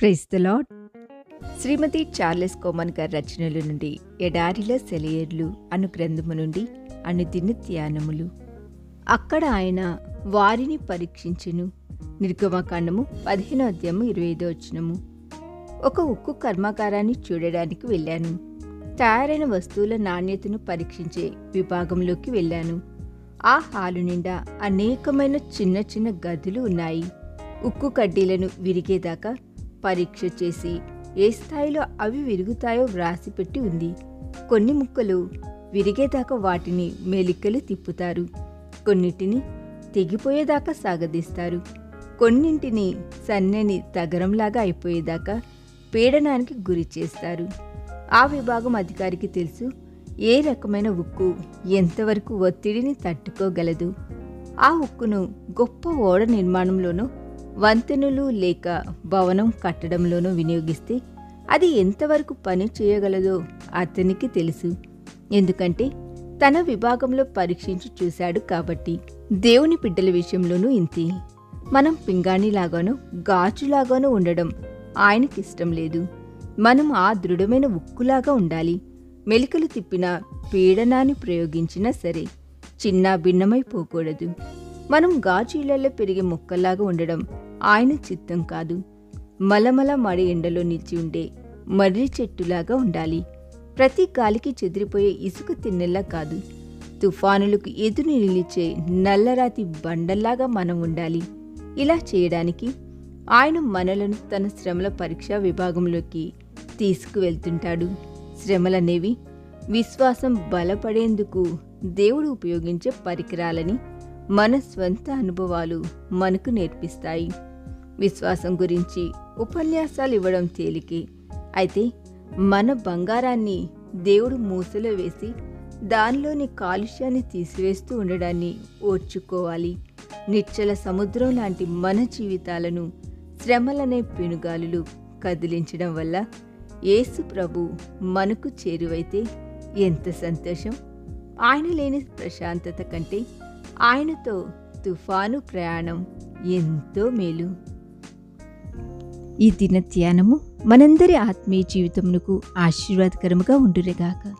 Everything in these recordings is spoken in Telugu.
Praise the Lord Shrimati Charles Coman గారి రచనల నుండి ఎడారిలో సెలయర్లు అను గ్రంథము నుండి అనుదిన ధ్యానములు అక్కడ ఆయన వారిని పరీక్షించును. నిర్గమకాండము పదిహేనో అధ్యాయము ఇరవై ఐదో వచ్చినము ఒక ఉక్కు కర్మాగారాన్ని చూడడానికి వెళ్ళాను. తయారైన వస్తువుల నాణ్యతను పరీక్షించే విభాగంలోకి వెళ్ళాను. ఆ హాలు నిండా అనేకమైన చిన్న చిన్న గదులు ఉన్నాయి. ఉక్కు కడ్డీలను విరిగేదాకా పరీక్ష చేసి ఏ స్థాయిలో అవి విరుగుతాయో వ్రాసిపెట్టి ఉంది. కొన్ని ముక్కలు విరిగేదాకా వాటిని మెలికలు తిప్పుతారు. కొన్నిటిని తెగిపోయేదాకా సాగదీస్తారు. కొన్నింటిని సన్నని తగరంలాగా అయిపోయేదాకా పీడనానికి గురి చేస్తారు. ఆ విభాగం అధికారికి తెలుసు ఏ రకమైన ఉక్కు ఎంతవరకు ఒత్తిడిని తట్టుకోగలదు. ఆ ఉక్కును గొప్ప ఓడ నిర్మాణంలోనూ వంతెనలు లేక భవనం కట్టడంలోనూ వినియోగిస్తే అది ఎంతవరకు పని చేయగలదో అతనికి తెలుసు. ఎందుకంటే తన విభాగంలో పరీక్షించి చూశాడు కాబట్టి. దేవుని బిడ్డల విషయంలోనూ ఇంతే. మనం పింగాణిలాగానో గాజులాగానో ఉండడం ఆయనకిష్టం లేదు. మనం ఆ దృఢమైన ఉక్కులాగా ఉండాలి. మెలికలు తిప్పిన పీడనాన్ని ప్రయోగించినా సరే చిన్న భిన్నమైపోకూడదు. మనం గాజు ఇళ్ళలో పెరిగే మొక్కల్లాగా ఉండడం ఆయన చిత్తం కాదు. మలమల మడి ఎండలో నిలిచి ఉండే మర్రి చెట్టులాగా ఉండాలి. ప్రతి గాలికి చెదిరిపోయే ఇసుక తిన్నెల్లా కాదు. తుఫానులకు ఎదురు నిలిచే నల్లరాతి బండల్లాగా మనం ఉండాలి. ఇలా చేయడానికి ఆయన మనలను తన శ్రమల పరీక్షా విభాగంలోకి తీసుకువెళ్తుంటాడు. శ్రమలనేవి విశ్వాసం బలపడేందుకు దేవుడు ఉపయోగించే పరికరాలని మన స్వంత అనుభవాలు మనకు నేర్పిస్తాయి. విశ్వాసం గురించి ఉపన్యాసాలు ఇవ్వడం తేలికే. అయితే మన బంగారాన్ని దేవుడు మూసలో వేసి దానిలోని కాలుష్యాన్ని తీసివేస్తూ ఉండడాన్ని ఓర్చుకోవాలి. నిచ్చల సముద్రం లాంటి మన జీవితాలను శ్రమలనే పెనుగాలులు కదిలించడం వల్ల యేసు ప్రభు మనకు చేరువైతే ఎంత సంతోషం. ఆయన లేని ప్రశాంతత కంటే ఆయనతో తుఫాను ప్రయాణం ఎంతో మేలు. ఈ దిన ధ్యానము మనందరి ఆత్మీయ జీవితమునకు ఆశీర్వాదకరముగా ఉండురేగాక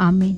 ఆమెన్.